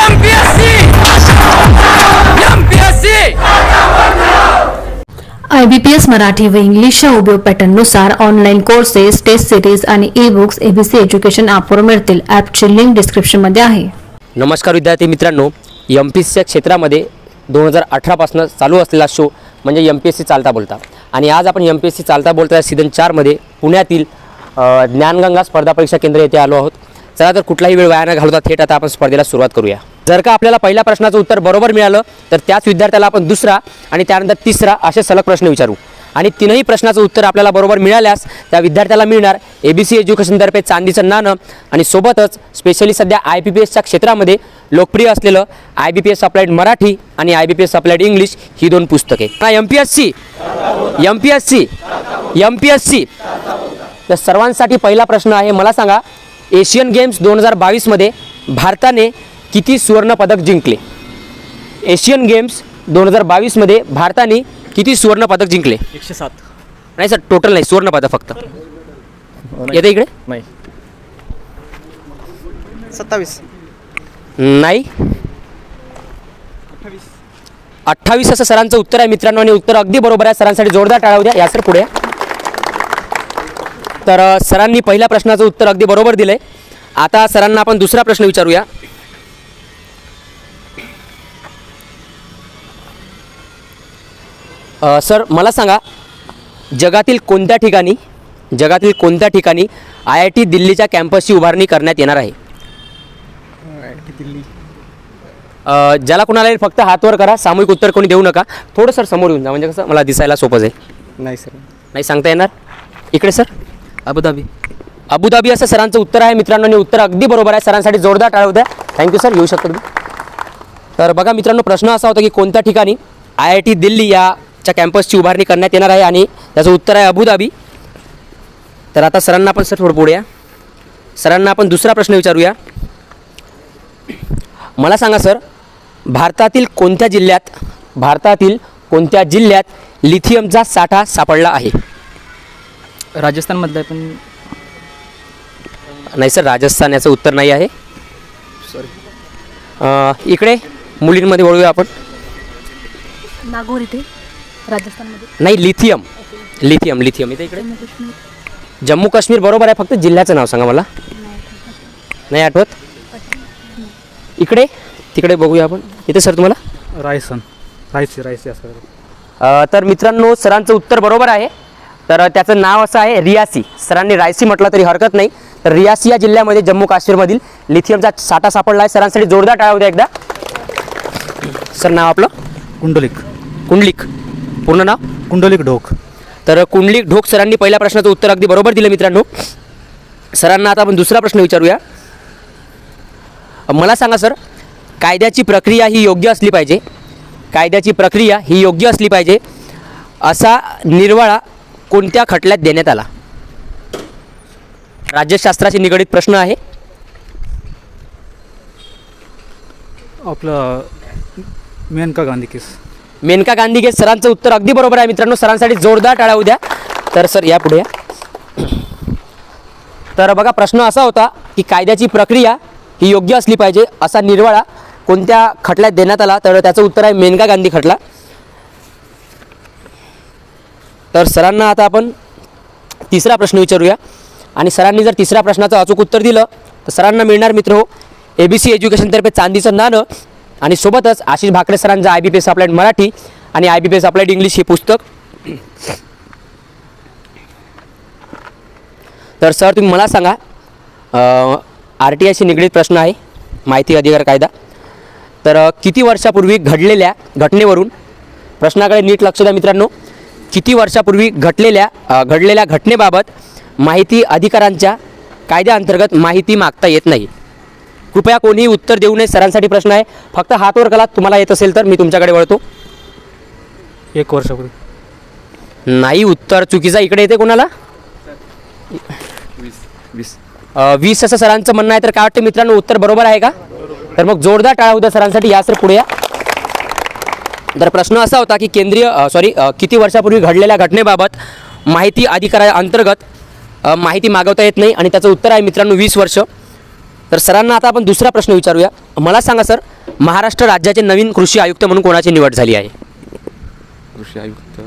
IBPS I B P S Marathi व इंग्लिशच्या उपयोग पॅटर्ननुसार ऑनलाईन कोर्सेस टेस्ट सिरीज आणि ई बुक्स एबीसी एज्युकेशन ॲपवर मिळतील. ॲपची लिंक डिस्क्रिप्शनमध्ये आहे. नमस्कार विद्यार्थी मित्रांनो. एम पी एसच्या क्षेत्रामध्ये दोन हजार अठरापासून चालू असलेला शो म्हणजे एम पी एस सी चालता बोलता. आणि आज आपण एम पी एस सी चालता बोलता या सीझन चारमध्ये पुण्यातील ज्ञानगंगा स्पर्धा परीक्षा केंद्र येथे आलो आहोत. चला तर कुठलाही वेळ वाया न घालवता थेट आता आपण स्पर्धेला सुरुवात करूया. जर का आपल्याला पहिल्या प्रश्नाचं उत्तर बरोबर मिळालं तर त्याच विद्यार्थ्याला आपण दुसरा आणि त्यानंतर तिसरा असे सलग प्रश्न विचारू. आणि तीनही प्रश्नाचं उत्तर आपल्याला बरोबर मिळाल्यास त्या विद्यार्थ्याला मिळणार ए बी सी एज्युकेशनतर्फे चांदीचं नाणं. आणि सोबतच स्पेशली सध्या आय बी पी एसच्या क्षेत्रामध्ये लोकप्रिय असलेलं I B P S applied Marathi आणि I B P S applied English ही दोन पुस्तके. M P S C M P S C M P S C तर सर्वांसाठी पहिला प्रश्न आहे मला सांगा एशियन गेम्स दोन हजार बावीसमध्ये भारताने किती सुवर्णपदक जिंकले? एशियन गेम्स दोन हजार बावीसमध्ये भारताने किती सुवर्णपदक जिंकले? एकशे सात. नाही सर टोटल नाही सुवर्णपदक फक्त. येते इकडे? नाही. सत्तावीस. नाही. अठ्ठावीस. असं सरांचं उत्तर आहे मित्रांनो आणि उत्तर अगदी बरोबर आहे. सरांसाठी जोरदार टाळावू द्या या सर पुढे तर सरांनी पहिल्या प्रश्नाचं उत्तर अगदी बरोबर दिलंय. आता सरांना आपण दुसरा प्रश्न विचारूया. सर मला सांगा जगातील कोणत्या ठिकाणी जगातील कोणत्या ठिकाणी आय आय टी दिल्लीच्या कॅम्पसची उभारणी करण्यात येणार आहे? ज्याला कोणाला फक्त हात वर करा सामूहिक उत्तर कोणी देऊ नका. थोडं सर समोर येऊन जा म्हणजे कसं मला दिसायला सोपं जाईल. नाही सर. नाही सांगता येणार? इकडे सर. अबुधाबी. अबुधाबी असं सरांचं उत्तर आहे मित्रांनो आणि उत्तर अगदी बरोबर आहे. सरांसाठी जोरदार टाळू द्या थँक्यू सर येऊ शकतो तुम्ही. तर बघा मित्रांनो प्रश्न असा होता की कोणत्या ठिकाणी आय आय टी दिल्ली याच्या कॅम्पसची उभारणी करण्यात येणार आहे? आणि त्याचं उत्तर आहे अबुधाबी. तर आता सरांना आपण सर थोडं पुढे सरांना आपण दुसरा प्रश्न विचारूया. मला सांगा सर भारतातील कोणत्या जिल्ह्यात भारतातील कोणत्या जिल्ह्यात लिथियमचा साठा सापडला आहे? राजस्थानमधलं पण नाही सर राजस्थान याचं उत्तर नाही आहे. सॉरी इकडे मुलींमध्ये वळूया आपण. नागोर इथे राजस्थानमध्ये. नाही लिथियम. Lithium lithium. इथे इकडे. जम्मू काश्मीर बरोबर आहे फक्त जिल्ह्याचं नाव सांगा मला. नाही आठवत? इकडे तिकडे बघूया आपण. इथे सर तुम्हाला? रायसन. रायसी रायसी असं. अ, तर मित्रांनो सरांचं उत्तर बरोबर आहे. तर त्याचं नाव असं आहे रियासी. सरांनी रायसी म्हटलं तरी हरकत नाही. तर रियासी या जिल्ह्यामध्ये जम्मू काश्मीरमधील लिथियमचा साठा सापडला आहे. सरांसाठी जोरदार टाळा द्या एकदा. सर नाव आपलं? कुंडलिक. कुंडलिक. पूर्ण नाव? कुंडलिक ढोक. तर कुंडलिक ढोक सरांनी पहिल्या प्रश्नाचं उत्तर अगदी बरोबर दिलं मित्रांनो. सरांना आता आपण दुसरा प्रश्न विचारूया. मला सांगा सर कायद्याची प्रक्रिया ही योग्य असली पाहिजे? कायद्याची प्रक्रिया ही योग्य असली पाहिजे? असा निर्वाळा कोणत्या खटल्यात देण्यात आला? राज्यशास्त्राशी निगडीत प्रश्न आहे. आपलं मेनका गांधी केस. मेनका गांधी के सरांचं उत्तर अगदी बरोबर आहे मित्रांनो. सरांसाठी जोरदार टाळा उद्या. तर सर या पुढे या. तर बघा प्रश्न असा होता की कायद्याची प्रक्रिया ही योग्य असली पाहिजे असा निर्वाळा कोणत्या खटल्यात देण्यात आला? तर त्याचं उत्तर आहे मेनका गांधी खटला. तर सरांना आता आपण तिसरा प्रश्न विचारूया. आणि सरांनी जर तिसऱ्या प्रश्नाचं अचूक उत्तर दिलं तर सरांना मिळणार मित्र हो ए बी सी एज्युकेशनतर्फे चांदीचं नाणं. आणि सोबतच आशिष भाकरे सरांचं I B P S applied Marathi आणि I B P S applied English हे पुस्तक. तर सर तुम्ही मला सांगा आर टी आयशी निगडीत प्रश्न आहे माहिती अधिकार कायदा. तर किती वर्षापूर्वी घडलेल्या घटनेवरून प्रश्नाकडे नीट लक्ष द्या मित्रांनो. किती वर्षापूर्वी घटलेल्या घडलेल्या घटनेबाबत माहिती अधिकारांच्या कायद्याअंतर्गत माहिती मागता येत नाही. कृपया कोणीही उत्तर देऊ नये सरांसाठी प्रश्न आहे. फक्त हातवर कला तुम्हाला येत असेल तर मी तुमच्याकडे वळतो. एक वर्षापूर्वी. नाही उत्तर चुकीचा इकडे येते कोणाला? वीस असं सरांचं म्हणणं आहे तर काय वाटतं मित्रांनो उत्तर बरोबर आहे का? तर मग जोरदार टाळा उद्या सरांसाठी या सर पुढे या. तर प्रश्न असा होता की केंद्रीय सॉरी किती वर्षापूर्वी घडलेल्या घटनेबाबत माहिती अधिकारा अंतर्गत अ, माहिती मागवता येत नाही आणि त्याचं उत्तर आहे मित्रांनो वीस वर्ष. तर सरांना आता आपण दुसरा प्रश्न विचारूया. मला सांगा सर महाराष्ट्र राज्याचे नवीन कृषी आयुक्त म्हणून कोणाची निवड झाली आहे? कृषी आयुक्त?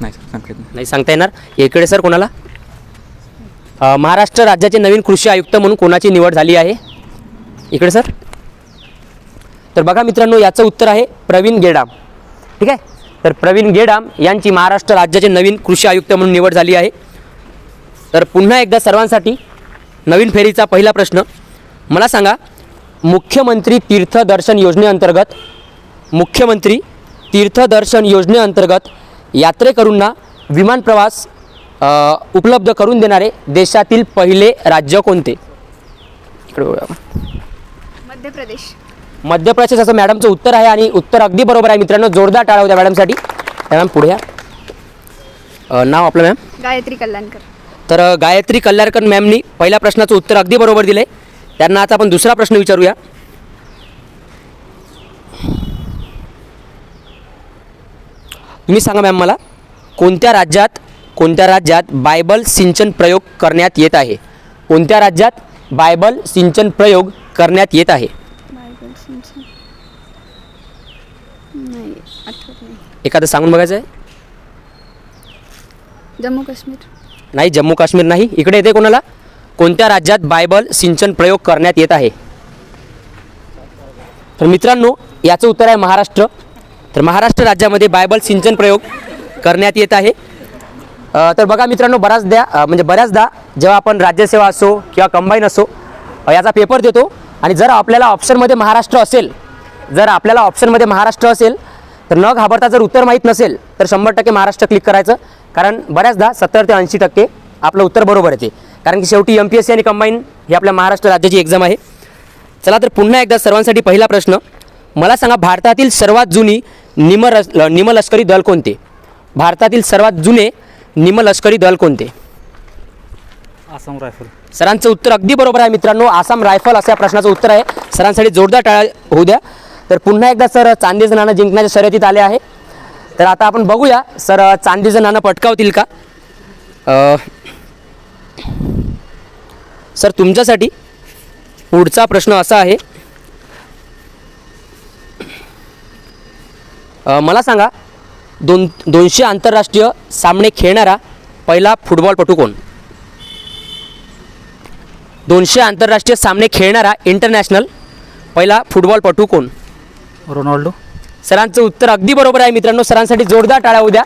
नाही सर सांगता येत नाही. सांगता येणार. इकडे सर कोणाला? महाराष्ट्र राज्याचे नवीन कृषी आयुक्त म्हणून कोणाची निवड झाली आहे? इकडे सर. तर बघा मित्रांनो याचं उत्तर आहे प्रवीण गेडाम. ठीक आहे? तर प्रवीण गेडाम यांची महाराष्ट्र राज्याचे नवीन कृषी आयुक्त म्हणून निवड झाली आहे. तर पुन्हा एकदा सर्वांसाठी नवीन फेरीचा पहिला प्रश्न. मला सांगा मुख्यमंत्री तीर्थदर्शन योजनेअंतर्गत मुख्यमंत्री तीर्थदर्शन योजनेअंतर्गत यात्रेकरूंना विमान प्रवास उपलब्ध करून देणारे देशातील पहिले राज्य कोणते? इकडे मध्य प्रदेश. मध्य प्रदेश असं मॅडमचं उत्तर आहे आणि उत्तर अगदी बरोबर आहे मित्रांनो. जोरदार टाळा होत्या मॅडमसाठी. मॅम पुढे या. नाव आपलं मॅम? गायत्री कल्याणकर. तर गायत्री कल्लारकर मॅमनी पहिल्या प्रश्नाचं उत्तर अगदी बरोबर दिलं आहे त्यांना आता आपण दुसरा प्रश्न विचारूया. तुम्ही सांगा मॅम मला कोणत्या राज्यात कोणत्या राज्यात बायबल सिंचन प्रयोग करण्यात येत आहे? कोणत्या राज्यात बायबल सिंचन प्रयोग करण्यात येत आहे बायबल सिंचन नाही आठवत नाही एखादं सांगून बघायचं आहे? जम्मू काश्मीर. नाही जम्मू काश्मीर नाही. इकडे येते कोणाला? कोणत्या राज्यात बायबल सिंचन प्रयोग करण्यात येत आहे? तर मित्रांनो याचं उत्तर आहे महाराष्ट्र. तर महाराष्ट्र राज्यामध्ये बायबल सिंचन प्रयोग करण्यात येत आहे. अ, तर बघा मित्रांनो बऱ्याचदा अ, म्हणजे बऱ्याचदा जेव्हा आपण राज्यसेवा असो किंवा कंबाईन असो अ, याचा पेपर देतो. आणि जर आपल्याला ऑप्शनमध्ये महाराष्ट्र असेल जर आपल्याला ऑप्शनमध्ये महाराष्ट्र असेल तर न घाबरता जर उत्तर माहीत नसेल तर शंभर टक्के महाराष्ट्र क्लिक करायचं. कारण बऱ्याचदा सत्तर ते ऐंशी टक्के आपलं उत्तर बरोबर येते. कारण की शेवटी एम पी एस सी आणि कंबाईन ही आपल्या महाराष्ट्र राज्याची एक्झाम आहे. चला तर पुन्हा एकदा सर्वांसाठी पहिला प्रश्न. मला सांगा भारतातील सर्वात जुनी निमरस निमलष्करी दल कोणते? भारतातील सर्वात जुने निमलष्करी दल कोणते? आसाम रायफल. सरांचं उत्तर अगदी बरोबर आहे मित्रांनो. आसाम रायफल असं या प्रश्नाचं उत्तर आहे. सरांसाठी जोरदार टाळ्या होऊ द्या. तर पुन्हा एकदा सर चांदीचं नाणं जिंकण्याच्या शर्यतीत आले आहे. तर आता आपण बघूया सर चांदीचं नाणं पटकावतील का? सर तुमच्यासाठी पुढचा प्रश्न असा आहे. मला सांगा दोन दोनशे आंतरराष्ट्रीय सामने खेळणारा पहिला फुटबॉलपटू कोण? दोनशे आंतरराष्ट्रीय सामने खेळणारा इंटरनॅशनल पहिला फुटबॉलपटू कोण? रोनाल्डो? सरांचं उत्तर अगदी बरोबर आहे मित्रांनो. सरांसाठी जोरदार टाळ्या उद्या.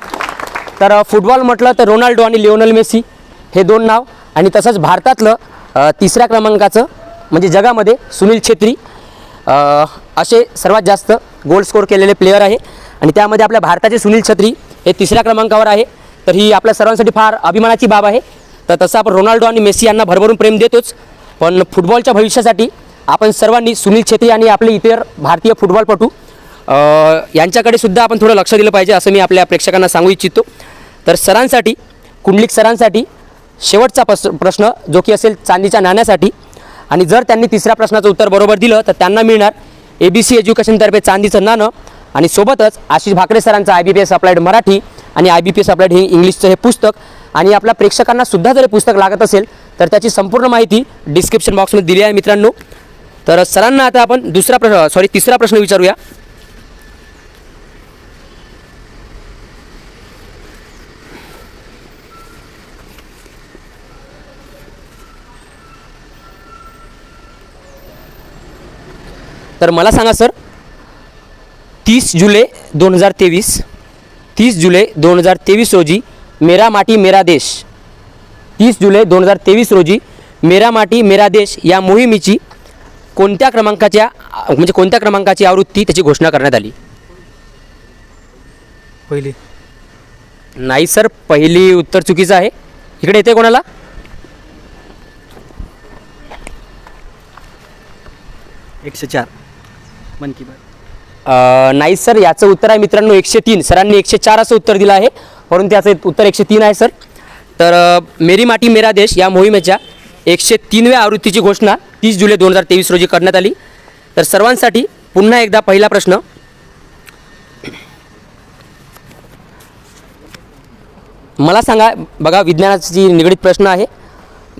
तर फुटबॉल म्हटलं तर रोनाल्डो आणि लिओनल मेसी हे दोन नाव. आणि तसंच भारतातलं तिसऱ्या क्रमांकाचं म्हणजे जगामध्ये सुनील छेत्री असे सर्वात जास्त गोल स्कोर केलेले प्लेयर आहे. आणि त्यामध्ये आपल्या भारताचे सुनील छत्री हे तिसऱ्या क्रमांकावर आहे. तर ही आपल्या सर्वांसाठी फार अभिमानाची बाब आहे. तर तसं आपण रोनाल्डो आणि मेसी यांना भरभरून प्रेम देतोच. पण फुटबॉलच्या भविष्यासाठी आपण सर्वांनी सुनील छेत्री आणि आपले इतर भारतीय फुटबॉलपटू यांच्याकडे सुद्धा आपण थोडं लक्ष दिलं पाहिजे असं मी आपल्या प्रेक्षकांना सांगू इच्छितो. तर सरांसाठी कुंडलिक सरांसाठी शेवटचा पस प्रश्न जो की असेल चांदीच्या नाण्यासाठी. आणि जर त्यांनी तिसऱ्या प्रश्नाचं उत्तर बरोबर दिलं तर त्यांना मिळणार ए बी सी एज्युकेशनतर्फे चांदीचं नाणं. आणि सोबतच आशिष भाकरे सरांचं I B P S applied Marathi आणि I B P S applied हे इंग्लिशचं हे पुस्तक. आणि आपल्या प्रेक्षकांना सुद्धा जर हे पुस्तक लागत असेल तर त्याची संपूर्ण माहिती डिस्क्रिप्शन बॉक्समध्ये दिली आहे मित्रांनो. तर सरांना आता आपण दुसरा प्रश्न सॉरी तिसरा प्रश्न विचारूया. तर मला सांगा सर तीस जुलै दोन हजार तेवीस तीस जुलै दोन हजार तेवीस रोजी मेरा माटी मेरा देश तीस जुलै दोन हजार तेवीस रोजी मेरा माटी मेरा देश या मोहिमेची कोणत्या क्रमांकाच्या म्हणजे कोणत्या क्रमांकाची आवृत्ती त्याची घोषणा करण्यात आली? पहिली. नाही सर पहिली उत्तर चुकीचं आहे. इकडे येते कोणाला? एकशे चार. मन की बात. अ, नाही सर याचं उत्तर आहे मित्रांनो एकशे तीन. सरांनी एकशे चार असं उत्तर दिलं आहे. परंतु याचं उत्तर एकशे तीन आहे सर. तर अ, मेरी माटी मेरा देश या मोहिमेच्या एकशे तीनव्या आवृत्तीची घोषणा तीस जुलै दोन हजार तेवीस रोजी करण्यात आली. तर सर्वांसाठी पुन्हा एकदा पहिला प्रश्न. मला सांगा बघा विज्ञानाची निगडीत प्रश्न आहे.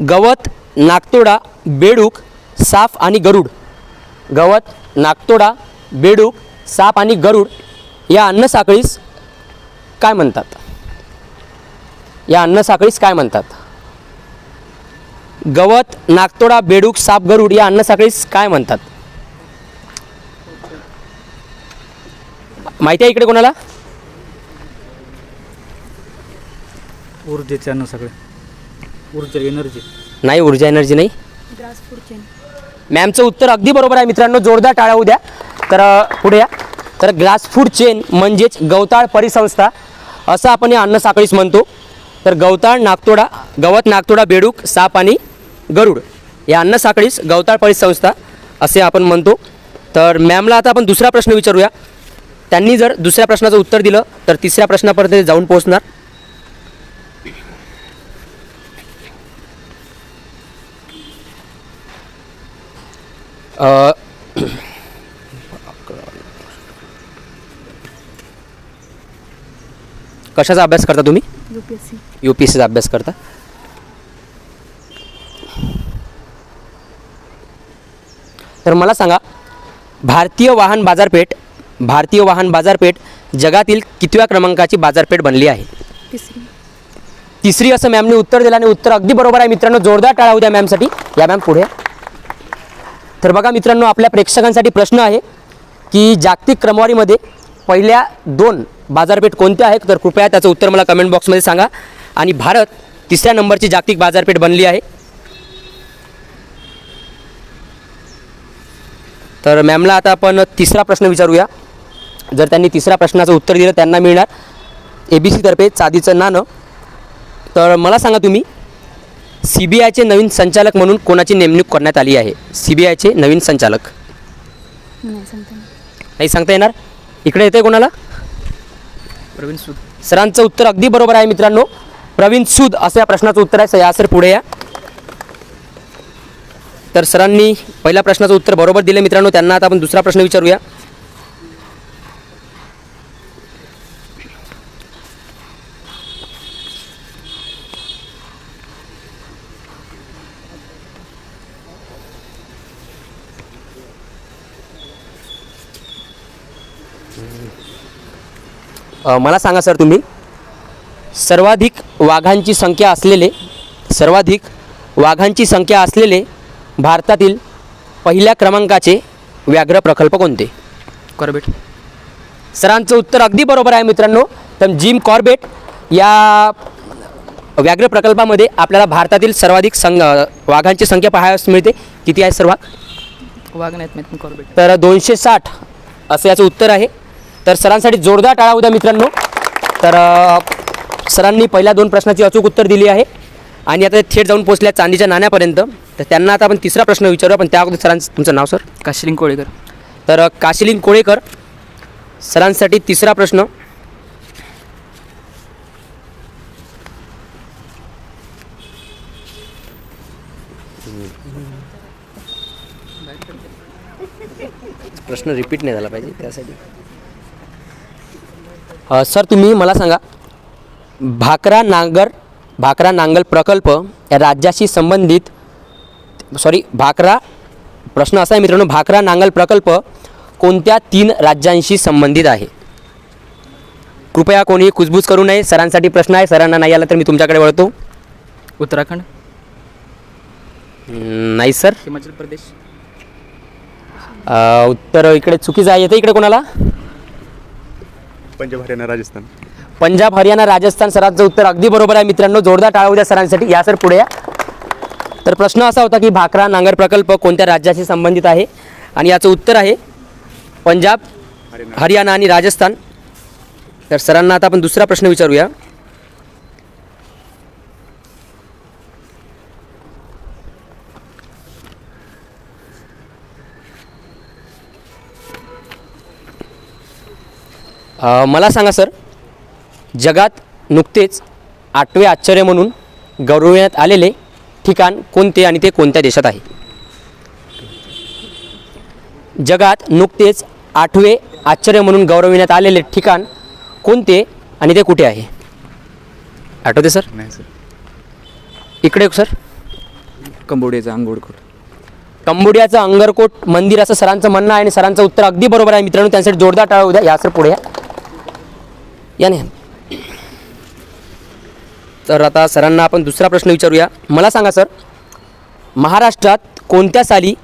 गवत नागतोडा बेडूक साफ आणि गरुड. गवत नागतोडा बेडूक साप आणि गरुड या अन्न साखळीस काय म्हणतात? या अन्न साखळीस काय म्हणतात? गवत नागतोडा बेडूक साप गरुड या अन्न साखळीस काय म्हणतात? माहिती आहे इकडे कोणाला? ऊर्जेचे अन्न सगळे ऊर्जा एनर्जी नाही ऊर्जा एनर्जी नाही. मॅमचं उत्तर अगदी बरोबर आहे मित्रांनो. जोरदार टाळा उद्या तर पुढे या. तर ग्रास फूड चेन म्हणजेच गवताळ परिसंस्था. असं आपण या अन्न साखळीस म्हणतो. तर गवताळ नागतोडा गवत नागतोडा बेडूक साप आणि गरुड या अन्न साखळीस गवताळ परिसंस्था असे आपण म्हणतो. तर मॅमला आता आपण दुसरा प्रश्न विचारूया. त्यांनी जर दुसऱ्या प्रश्नाचं उत्तर दिलं तर तिसऱ्या प्रश्नापर्यंत जाऊन पोहोचणार. कशाचा अभ्यास करता तुम्ही? यू पी एस सीचा अभ्यास करता. तर मला सांगा भारतीय वाहन बाजारपेठ भारतीय वाहन बाजारपेठ जगातील कितव्या क्रमांकाची बाजारपेठ बनली आहे? तिसरी. तिसरी असं मॅमने उत्तर दिलं आणि उत्तर अगदी बरोबर आहे. मित्रांनो जोरदार टाळा उद्या मॅमसाठी या मॅम पुढे. तर बघा मित्रांनो आपल्या प्रेक्षकांसाठी प्रश्न आहे की जागतिक क्रमवारीमध्ये पहिल्या दोन बाजारपेठ कोणत्या आहेत? तर कृपया त्याचं उत्तर मला कमेंट बॉक्समध्ये सांगा. आणि भारत तिसऱ्या नंबरची जागतिक बाजारपेठ बनली आहे. तर मॅमला आता आपण तिसरा प्रश्न विचारूया. जर त्यांनी तिसऱ्या प्रश्नाचं उत्तर दिलं त्यांना मिळणार. ए बी सीतर्फे चांदीचं नाणं. तर मला सांगा तुम्ही सी बी आयचे नवीन संचालक म्हणून कोणाची नेमणूक करण्यात आली आहे? सी बी आयचे नवीन संचालक. नाही सांगता नाही. नाही सांगता येणार? इकडे येते कोणाला? प्रवीण सूद. सरांचं उत्तर अगदी बरोबर आहे मित्रांनो. प्रवीण सूद असं या प्रश्नाचं उत्तर आहे. या सर पुढे या. तर सरांनी पहिल्या प्रश्नाचं उत्तर बरोबर दिलं मित्रांनो त्यांना आता आपण दुसरा प्रश्न विचारूया. मला सांगा सर तुम्ही सर्वाधिक वाघांची संख्या असलेले सर्वाधिक वाघांची संख्या असलेले भारतातील पहिल्या क्रमांकाचे व्याघ्र प्रकल्प कोणते? कॉर्बेट. सरांचं उत्तर अगदी बरोबर आहे मित्रांनो. तर जिम कॉर्बेट या व्याघ्र प्रकल्पामध्ये आपल्याला भारतातील सर्वाधिक संग वाघांची संख्या पाहायला मिळते. किती आहे सर वाघ नाहीत कॉर्बेट. तर दोनशे साठ असं याचं उत्तर आहे. तर सरांसाठी जोरदार टाळा उद्या मित्रांनो. तर सरांनी पहिल्या दोन प्रश्नाची अचूक उत्तर दिली आहे. आणि आता थेट जाऊन पोचल्या चांदीच्या नाण्यापर्यंत. तर त्यांना आता आपण तिसरा प्रश्न विचारूया. पण त्या अगोदर सरांचं तुमचं नाव सर? काशिलिंग कोळेकर. तर काशिलिंग कोळेकर सरांसाठी तिसरा प्रश्न. प्रश्न रिपीट नाही झाला पाहिजे त्यासाठी. सर तुम्ही मला सांगा भाकरा नांगर भाकरा नांगल प्रकल्प या राज्याशी संबंधित सॉरी भाकरा. प्रश्न असा आहे मित्रांनो भाकरा नांगल प्रकल्प कोणत्या तीन राज्यांशी संबंधित आहे? कृपया कोणी कुजबूज करू नये. सरांसाठी प्रश्न आहे. सरांना नाही आला तर मी तुमच्याकडे वळतो. उत्तराखंड? नाही सर. हिमाचल प्रदेश? अ, उत्तर इकडे चुकीचं आहे. येतं इकडे कोणाला? पंजाब हरियाणा राजस्थान. पंजाब हरियाणा राजस्थान सरांचं उत्तर अगदी बरोबर आहे मित्रांनो. जोरदार टाळा उद्या सरांसाठी. या सर पुढे या. तर प्रश्न असा होता की भाकरा नांगर प्रकल्प कोणत्या राज्याशी संबंधित आहे? आणि याचं उत्तर आहे पंजाब हरियाणा आणि राजस्थान. तर सरांना आता आपण दुसरा प्रश्न विचारूया. मला सांगा सर जगात नुकतेच आठवे आश्चर्य म्हणून गौरवण्यात आलेले ठिकाण कोणते आणि ते कोणत्या देशात आहे? जगात नुकतेच आठवे आश्चर्य म्हणून गौरविण्यात आलेले ठिकाण कोणते आणि ते कुठे आहे? आठवते सर? नाही सर. इकडे सर. कंबोडियाचा अंगोडखोट कंबोडियाचं अंगरकोट मंदिर असं सरांचं म्हणणं आहे आणि सरांचं उत्तर अगदी बरोबर आहे मित्रांनो. त्यांसाठी जोरदार टाळा उद्या या सर पुढे या. या नाही तर आता सरांना आपण दुसरा प्रश्न विचारूया. मला सांगा सर महाराष्ट्रात कोणत्या साली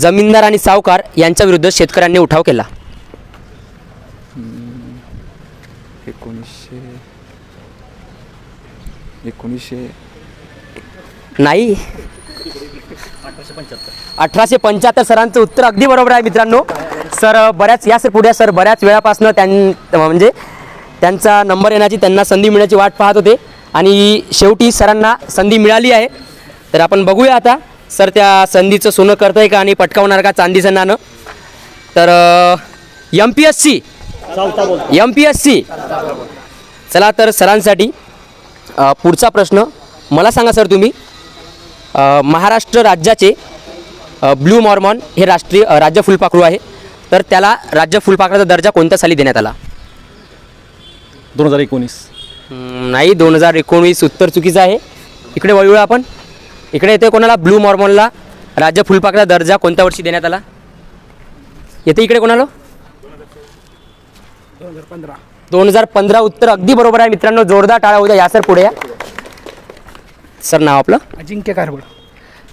जमीनदार आणि सावकार यांच्या विरुद्ध शेतकऱ्यांनी उठाव केला? एकोणीसशे एकोणीसशे नाही. अठराशे पंच्याहत्तर सरांचं उत्तर अगदी बरोबर आहे मित्रांनो. सर बऱ्याच या सर पुढे सर बऱ्याच वेळापासून त्यां म्हणजे त्यांचा नंबर येण्याची त्यांना संधी मिळण्याची वाट पाहत होते. आणि शेवटी सरांना संधी मिळाली आहे. तर आपण बघूया आता सर त्या संधीचं सोनं करतं आहे का आणि पटकावणार का चांदीचं नाणं तर M P S C M P S C चला तर सरांसाठी पुढचा प्रश्न. मला सांगा सर तुम्ही महाराष्ट्र राज्याचे ब्लू मॉर्मॉन हे राष्ट्रीय राज्य फुलपाखरू आहे. तर त्याला राज्य फुलपाखराचा दर्जा कोणत्या साली देण्यात आला? दोन हजार एकोणीस. नाही दोन हजार एकोणवीस उत्तर चुकीचं आहे. इकडे वळूया आपण. इकडे येते कोणाला? ब्लू मॉर्मॉनला राज्य फुलपाखराचा दर्जा कोणत्या वर्षी देण्यात आला? येते इकडे कोणाला? दोन हजार पंधरा. उत्तर अगदी बरोबर आहे मित्रांनो. जोरदार टाळा उद्या. या सर पुढे या. सर नाव आपलं? अजिंक्य कारवड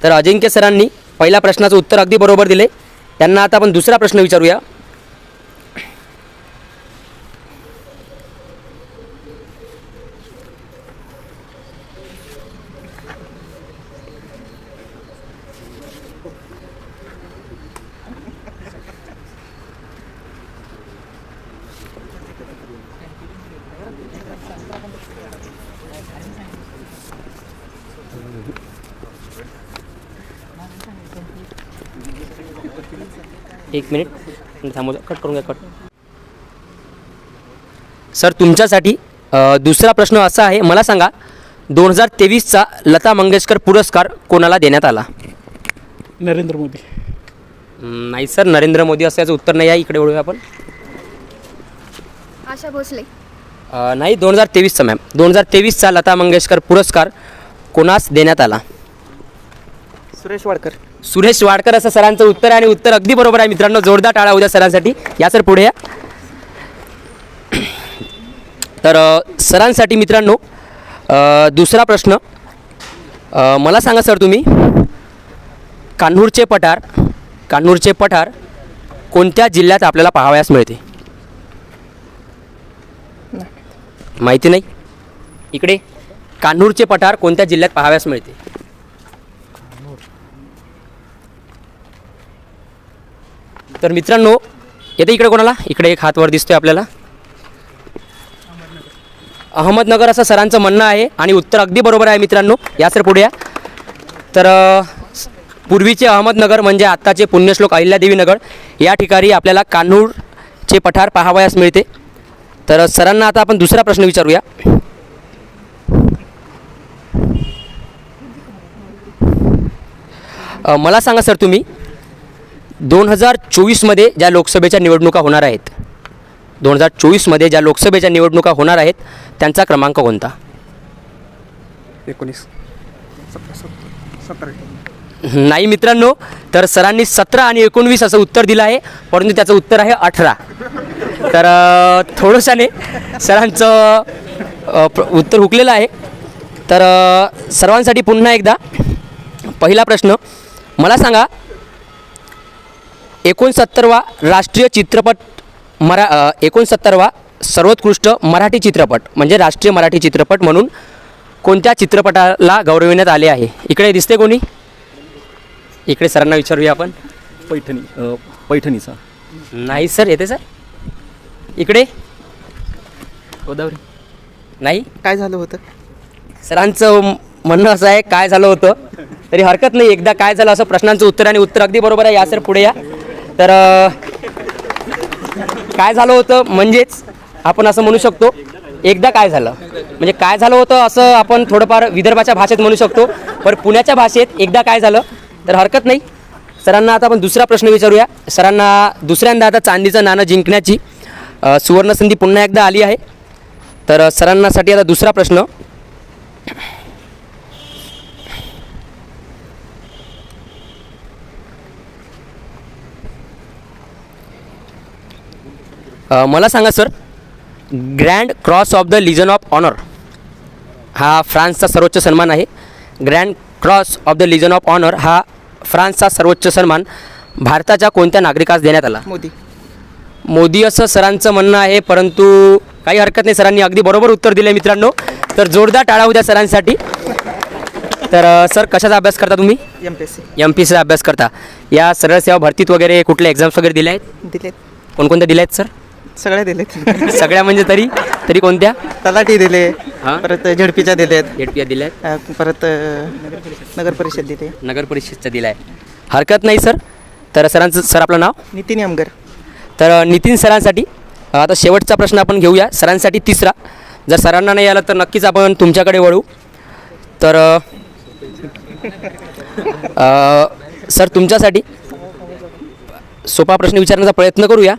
तर अजिंक्य सरांनी पहिल्या प्रश्नाचं उत्तर अगदी बरोबर दिले त्यांना आता आपण दुसरा प्रश्न विचारूया. एक मिनिट. थांबू. कट करून घ्या कट सर तुमच्यासाठी दुसरा प्रश्न असा आहे. मला सांगा दोन हजार तेवीसचा लता मंगेशकर पुरस्कार कोणाला देण्यात आला? नरेंद्र मोदी. नाही सर नरेंद्र मोदी असं याचं उत्तर नाही आहे. इकडे वळूया आपण. आशा भोसले. नाही दोन हजार तेवीसचा मॅम दोन हजार तेवीसचा लता मंगेशकर पुरस्कार कोणास देण्यात आला? सुरेश वाडकर. सुरेश वाडकर असं सरांचं उत्तर आणि उत्तर अगदी बरोबर आहे मित्रांनो. जोरदार टाळा उद्या सरांसाठी. या सर पुढे या. तर सरांसाठी मित्रांनो दुसरा प्रश्न. मला सांगा सर तुम्ही कान्हूरचे पठार कान्हूरचे पठार कोणत्या जिल्ह्यात आपल्याला पाहावयास मिळते? माहिती नाही? इकडे कान्हूरचे पठार कोणत्या जिल्ह्यात पाहावयास मिळते? तर मित्रांनो येते इकडे कोणाला? इकडे एक हातवर दिसतोय आपल्याला. अहमदनगर असं सरांचं म्हणणं आहे आणि उत्तर अगदी बरोबर आहे मित्रांनो. या सर पुढे या. तर पूर्वीचे अहमदनगर म्हणजे आत्ताचे पुण्यश्लोक अहिल्यादेवीनगर या ठिकाणी आपल्याला कान्हूरचे पठार पाहावयास मिळते. तर सरांना आता आपण दुसरा प्रश्न विचारूया. मला सांगा सर तुम्ही दोन हजार चोवीसमध्ये ज्या लोकसभेच्या निवडणुका होणार आहेत दोन हजार चोवीसमध्ये ज्या लोकसभेच्या निवडणुका होणार आहेत त्यांचा क्रमांक कोणता? एकोणीस. नाही मित्रांनो तर सरांनी सतरा आणि एकोणवीस असं उत्तर दिलं आहे परंतु त्याचं उत्तर आहे अठरा. तर अ, थोडंसाने सरांचं उत्तर हुकलेलं आहे. तर सर्वांसाठी पुन्हा एकदा पहिला प्रश्न मला सांगा एकोणसत्तरवा राष्ट्रीय चित्रपट मरा एकोणसत्तरवा सर्वोत्कृष्ट मराठी चित्रपट म्हणजे राष्ट्रीय मराठी चित्रपट म्हणून कोणत्या चित्रपटाला गौरविण्यात आले आहे? इकडे दिसते कोणी? इकडे सरांना विचारूया आपण. पैठणी पैठणीचा. नाही सर येते सर. इकडे. गोदावरी. नाही? काय झालं होतं? सरांचं म्हणणं असं आहे काय झालं होतं? तरी हरकत नाही एकदा काय झालं असं प्रश्नांचं उत्तर आणि उत्तर अगदी बरोबर आहे. या सर पुढे या. तर काय झालं होतं? म्हणजेच आपण असं म्हणू शकतो एकदा काय झालं? म्हणजे काय झालं होतं असं आपण थोडंफार विदर्भाच्या भाषेत म्हणू शकतो पण पुण्याच्या भाषेत एकदा काय झालं? तर हरकत नाही. सरांना आता आपण दुसरा प्रश्न विचारूया. सरांना दुसऱ्यांदा आता चांदीचं नाणं जिंकण्याची सुवर्णसंधी पुन्हा एकदा आली आहे. तर सरांनासाठी आता दुसरा प्रश्न. मला सांगा sir. Grand Cross of the Legion of Honour हा फ्रान्सचा सर्वोच्च सन्मान आहे. Grand Cross of the Legion of Honour हा फ्रान्सचा सर्वोच्च सन्मान भारताच्या कोणत्या नागरिकास देण्यात आला? मोदी. मोदी असं सरांचं म्हणणं आहे परंतु काही हरकत नाही सरांनी अगदी बरोबर उत्तर दिले मित्रांनो. तर जोरदार टाळा उद्या सरांसाठी. तर सर कशाचा अभ्यास करता तुम्ही? M P S C M P सीचा अभ्यास करता. या सरळ सेवा भरतीत वगैरे कुठल्या एक्झाम्स वगैरे दिल्या आहेत दिलेत. कोणकोणत्या दिल्या आहेत सर? सगळे दिलेत. सगळ्या म्हणजे तरी? तरी कोणत्या? तलाठी दिले हां? परत झडपीच्या दिलेत. एट पी दिल्या आहेत अ, परत अ, नगर परिषद दिले. नगर परिषदचा दिला आहे हरकत नाही सर. तर सरांचं सर आपलं नाव? नितीन यमगर. तर अ, नितीन सरांसाठी अ, आता शेवटचा प्रश्न आपण घेऊया. सरांसाठी तिसरा. जर सरांना नाही आलं तर नक्कीच आपण तुमच्याकडे वळू. तर अ, अ, सर तुमच्यासाठी सोपा प्रश्न विचारण्याचा प्रयत्न करूया.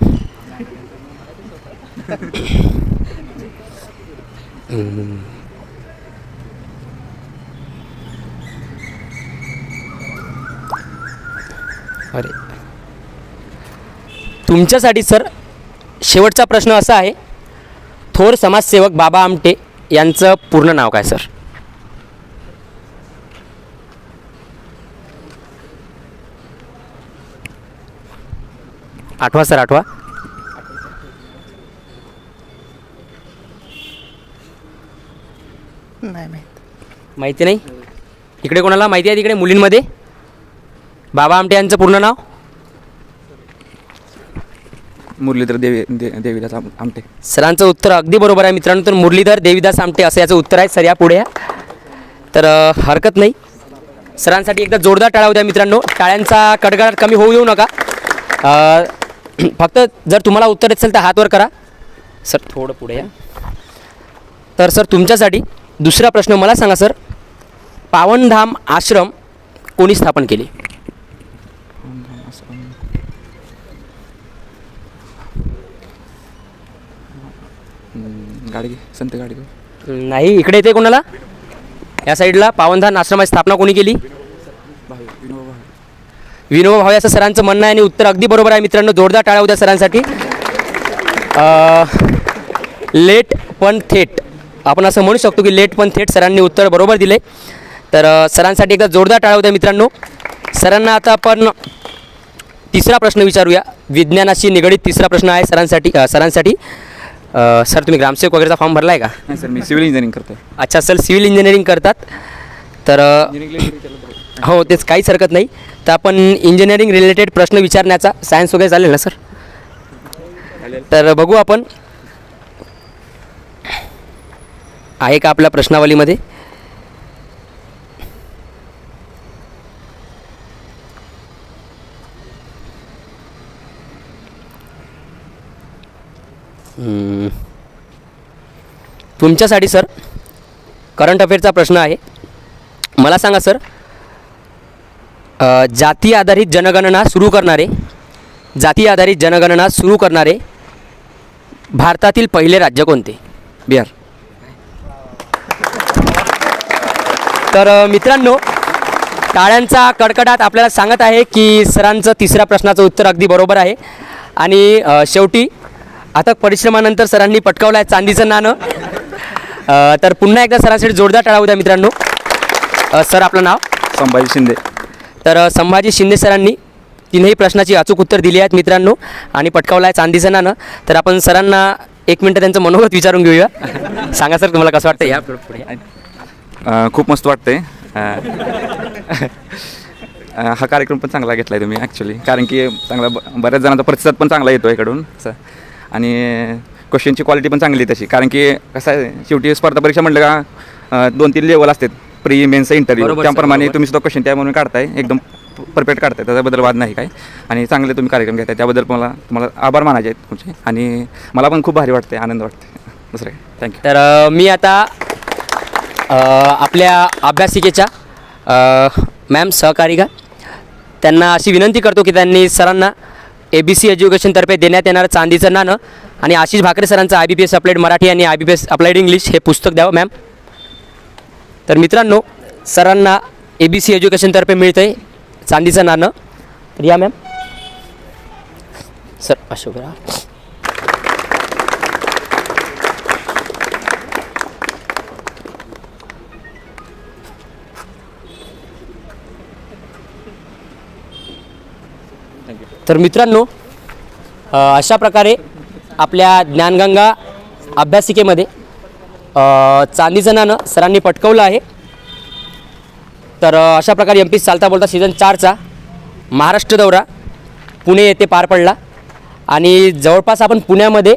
अरे. तुमच्यासाठी सर शेवटचा प्रश्न असा आहे. थोर समाजसेवक बाबा आमटे यांचं पूर्ण नाव काय सर? आठवा सर आठवा. नाही माहीत. माहिती नाही? इकडे कोणाला माहिती आहे तिकडे मुलींमध्ये? बाबा आमटे यांचं पूर्ण नाव? मुरलीधर देवी दे देवीदास आम- आमटे. सरांचं उत्तर अगदी बरोबर आहे मित्रांनो. तर मुरलीधर देवीदास आमटे असं याचं उत्तर आहे. सर या पुढे या. तर अ, हरकत नाही. सरांसाठी एकदा जोरदार टाळा द्या मित्रांनो. टाळ्यांचा कडकडाट कमी होऊ येऊ नका. अ, फक्त जर तुम्हाला उत्तर असेल तर हात वर करा. सर थोडं पुढे या. तर सर तुमच्यासाठी दुसरा प्रश्न मला सांगा सर. पावनधाम आश्रम कोणी स्थापन केले? गाडगे संत गाडगे. नाही इकडे येते कोणाला? या साईडला पावनधाम आश्रमाची स्थापना कोणी केली? विनोबा भावे. असं सरांचं म्हणणं आहे आणि उत्तर अगदी बरोबर आहे मित्रांनो जोरदार टाळा उद्या सरांसाठी. लेट पण थेट. आपण असं म्हणू शकतो की लेट पण थेट सरांनी उत्तर बरोबर दिले. तर सरांसाठी एकदा जोरदार टाळा उद्या मित्रांनो. सरांना आता आपण तिसरा प्रश्न विचारूया. विज्ञानाशी निगडीत तिसरा प्रश्न आहे सरांसाठी सरांसाठी. सर तुम्ही ग्रामसेवक वगैरेचा फॉर्म भरला आहे का? नाही सर मी सिव्हिल इंजिनिअरिंग करतो अच्छा सर सिव्हिल इंजिनिअरिंग करतात. तर हो तेच काहीच हरकत नाही. तर आपण इंजिनिअरिंग रिलेटेड प्रश्न विचारण्याचा सायन्स वगैरे चालेल ना सर? तर बघू आपण. आहे का आपल्या प्रश्नावलीमध्ये? तुमच्यासाठी सर करंट अफेअरचा प्रश्न आहे. मला सांगा सर जाती आधारित जनगणना सुरू करणारे जाती आधारित जनगणना सुरू करणारे भारतातील पहिले राज्य कोणते? बिहार. तर मित्रांनो टाळ्यांचा कडकडाट आपल्याला सांगत आहे की सरांचं तिसऱ्या प्रश्नाचं उत्तर अगदी बरोबर आहे. आणि शेवटी अथक परिश्रमानंतर सरांनी पटकावलं आहे चांदीचं नाणं. तर पुन्हा एकदा सरांसाठी जोरदार टाळा उद्या मित्रांनो. सर आपलं नाव? संभाजी शिंदे. तर संभाजी शिंदे सरांनी तीनही प्रश्नाची अचूक उत्तर दिली आहेत मित्रांनो आणि पटकावलं आहे चांदीचं नाणं. तर आपण सरांना एक मिनटं त्यांचं मनोगत विचारून घेऊया. सांगा सर तुम्हाला कसं वाटतं या पुढे. खूप मस्त वाटतंय. हा कार्यक्रम पण चांगला घेतला आहे तुम्ही ॲक्च्युली कारण की चांगला बऱ्याच जणांचा प्रतिसाद पण चांगला येतो इकडून. आणि क्वेश्चनची क्वालिटी पण चांगली आहे तशी. कारण की कसं आहे शेवटी स्पर्धा परीक्षा म्हटलं का दोन तीन लेवल असतात. प्री मेन्स इंटरव्ह्यू त्याप्रमाणे. तुम्ही सुद्धा क्वेश्चन त्यामधून काढताय. एकदम परफेक्ट काढताय. त्याच्याबद्दल वाद नाही काय आणि चांगले तुम्ही कार्यक्रम घेताय. त्याबद्दल मला तुम्हाला आभार मानायचे आहेत तुमचे. आणि मला पण खूप भारी वाटते आनंद वाटते दुसरं काय थँक्यू तर मी आता आपल्या अभ्यासिकेच्या मॅम सहकारिका त्यांना अशी विनंती करतो की त्यांनी सरांना ए बी सी एज्युकेशनतर्फे देण्यात येणारं चांदीचं नाणं आणि आशिष भाकरे सरांचं I B P S applied Marathi आणि I B P S applied English हे पुस्तक द्यावं मॅम तर मित्रांनो सरांना ए बी सी एज्युकेशनतर्फे मिळतं आहे चांदीचं नाणं. तर या मॅम सर अशोक तर मित्रांनो अशा प्रकारे आपल्या ज्ञानगंगा अभ्यासिकेमध्ये चांदीजणानं सरांनी पटकवलं आहे. तर अशा प्रकारे एम पी चालता बोलता सीझन चारचा महाराष्ट्र दौरा पुणे येथे पार पडला. आणि जवळपास आपण पुण्यामध्ये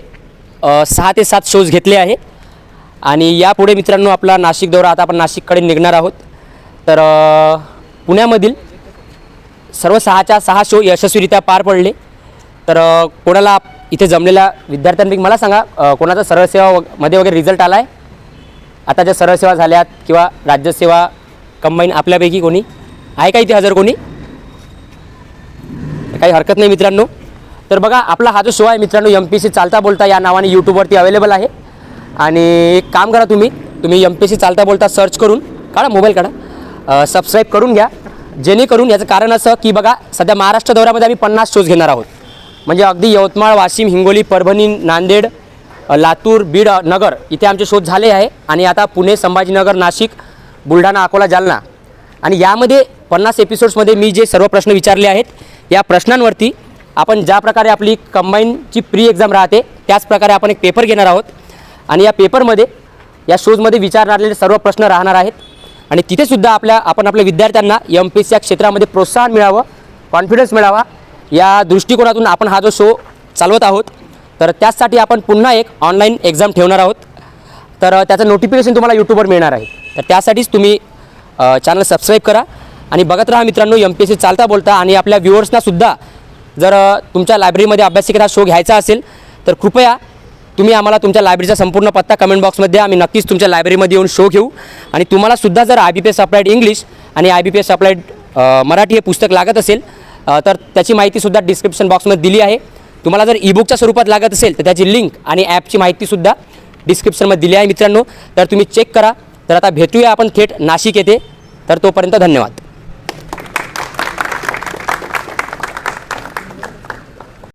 सहा ते सात शोज घेतले आहे. आणि यापुढे मित्रांनो आपला नाशिक दौरा आता आपण नाशिककडे निघणार आहोत. तर पुण्यामधील सर्व सहाच्या सहा शो यशस्वीरित्या पार पडले. तर कोणाला इथे जमलेल्या विद्यार्थ्यांपैकी मला सांगा कोणाचा सरळसेवा वग- मध्ये वगैरे रिझल्ट आला आहे आता ज्या सरळसेवा झाल्यात किंवा राज्यसेवा कंबाईन आपल्यापैकी कोणी? आहे का इथे हजर कोणी? काही हरकत नाही मित्रांनो. तर बघा आपला हा जो शो आहे मित्रांनो एम पी सी चालता बोलता या नावाने यूट्यूबवरती अवेलेबल आहे. आणि एक काम करा तुम्ही तुम्ही एम पी सी चालता बोलता सर्च करून काढा मोबाईल काढा. सबस्क्राईब करून घ्या. जेणेकरून याचं कारण असं की बघा सध्या महाराष्ट्र दौऱ्यामध्ये आम्ही पन्नास शोज घेणार आहोत. म्हणजे अगदी यवतमाळ वाशिम हिंगोली परभणी नांदेड लातूर बीड नगर इथे आमचे शोध झाले आहे. आणि आता पुणे संभाजीनगर नाशिक बुलढाणा अकोला जालना. आणि यामध्ये पन्नास एपिसोड्समध्ये मी जे सर्व प्रश्न विचारले आहेत या प्रश्नांवरती आपण ज्या प्रकारे आपली कंबाईनची प्री एक्झाम राहते त्याच प्रकारे आपण एक पेपर घेणार आहोत. आणि या पेपरमध्ये या शोजमध्ये विचारणारे सर्व प्रश्न राहणार आहेत. आणि तिथेसुद्धा आपल्या आपण आपल्या विद्यार्थ्यांना एम पी एस या क्षेत्रामध्ये प्रोत्साहन मिळावं कॉन्फिडन्स मिळावा या दृष्टिकोनातून आपण हा जो शो चालवत आहोत तर त्याचसाठी आपण पुन्हा एक ऑनलाईन एक्झाम ठेवणार आहोत. तर त्याचं नोटिफिकेशन तुम्हाला यूट्यूबवर मिळणार आहे. तर त्यासाठीच तुम्ही चॅनल सबस्क्राईब करा आणि बघत राहा मित्रांनो एम पी एस सी चालता बोलता आणि आपल्या व्ह्युअर्सनासुद्धा जर तुमच्या लायब्ररीमध्ये अभ्यासिकेचा शो घ्यायचा असेल तर कृपया तुम्ही आम्हाला तुमच्या लायब्ररीचा संपूर्ण पत्ता कमेंट बॉक्समध्ये आम्ही नक्कीच तुमच्या लायब्ररीमध्ये येऊन शो घेऊ. आणि तुम्हाला सुद्धा जर I B P S applied English आणि I B P S applied Marathi हे पुस्तक लागत असेल तर त्याची माहितीसुद्धा डिस्क्रिप्शन बॉक्समध्ये दिली आहे. तुम्हाला जर ईबुकच्या स्वरूपात लागत असेल तर त्याची लिंक आणि ॲपची माहितीसुद्धा डिस्क्रिप्शनमध्ये दिली आहे मित्रांनो. तर तुम्ही चेक करा. तर आता भेटूया आपण थेट नाशिक येथे. तर तोपर्यंत धन्यवाद.